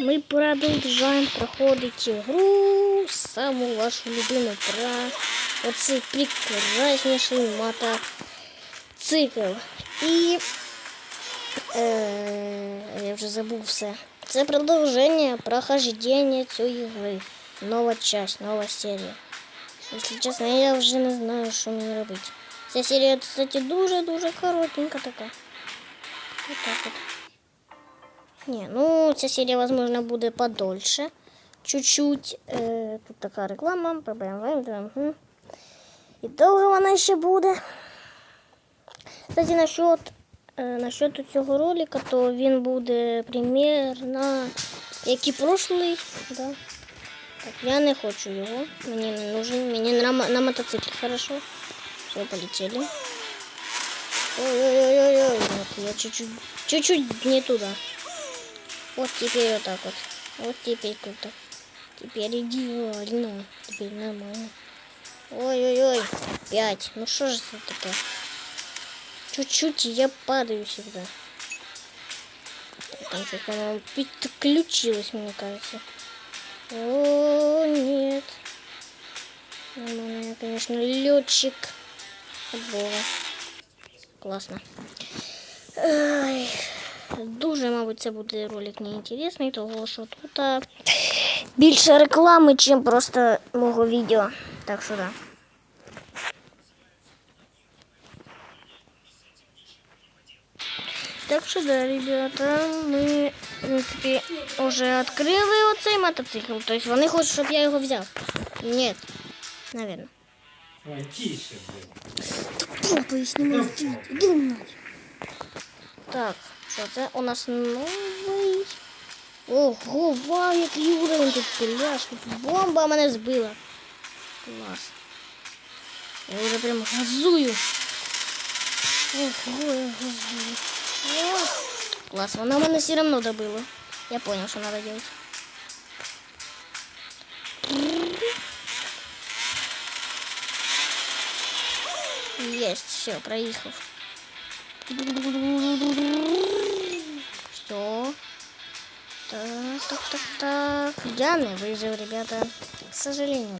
ми продовжуємо проходити гру, саму вашу любиму про оцей прекрасніший мотоцикл. І е, я вже забув все. Це продовження прохождення цієї гри. Нова часть, нова серія. Якщо чесно, я вже не знаю, що мені робити. Ця серія, кстати, дуже-дуже коротенька така. Вот так вот. Не, ну, ця серія, возможно, буде подольше. Чуть-чуть. Е, тут така реклама. по BMW. Угу. І довго вона ще буде. Кстати, насчет, е, насчет цього ролика, то він буде примерно, як і прошлий. Да. Так, я не хочу його. Мені не нужен. Мені на, мо- на мотоциклі хорошо. Все, полетели. Ой-ой-ой-ой. Вот я чуть-чуть, чуть-чуть не туда. Вот теперь вот так вот. Вот теперь круто. Теперь идеально. Теперь нормально. Ой-ой-ой. Пять. Ну что же это такое? Чуть-чуть я падаю всегда. Там что-то, по-моему, подключилось, мне кажется. О, нет. Нормально, конечно, летчик. Класно. Ой, дуже, мабуть, це буде ролик неінтересний, тому що тут а, більше реклами, ніж просто мого відео. Так що да. Так що да, ребята, ми, в принципі, вже відкрили оцей мотоцикл. Тобто вони хочуть, щоб я його взяв. Ні, наверное. Ой, тише, блин. Попой снимай. Иди нахер. Так, що це у нас новий. Ого, вау, який уровень тут пиляш. Бомба мене збила. Клас. Я вже прям газую. Ого, я газую. О, Клас, вона мене все равно добила. Я понял, що надо делать. Есть, все, проехал. Все. Так, так, так, так. Я не выжил, ребята. К сожалению.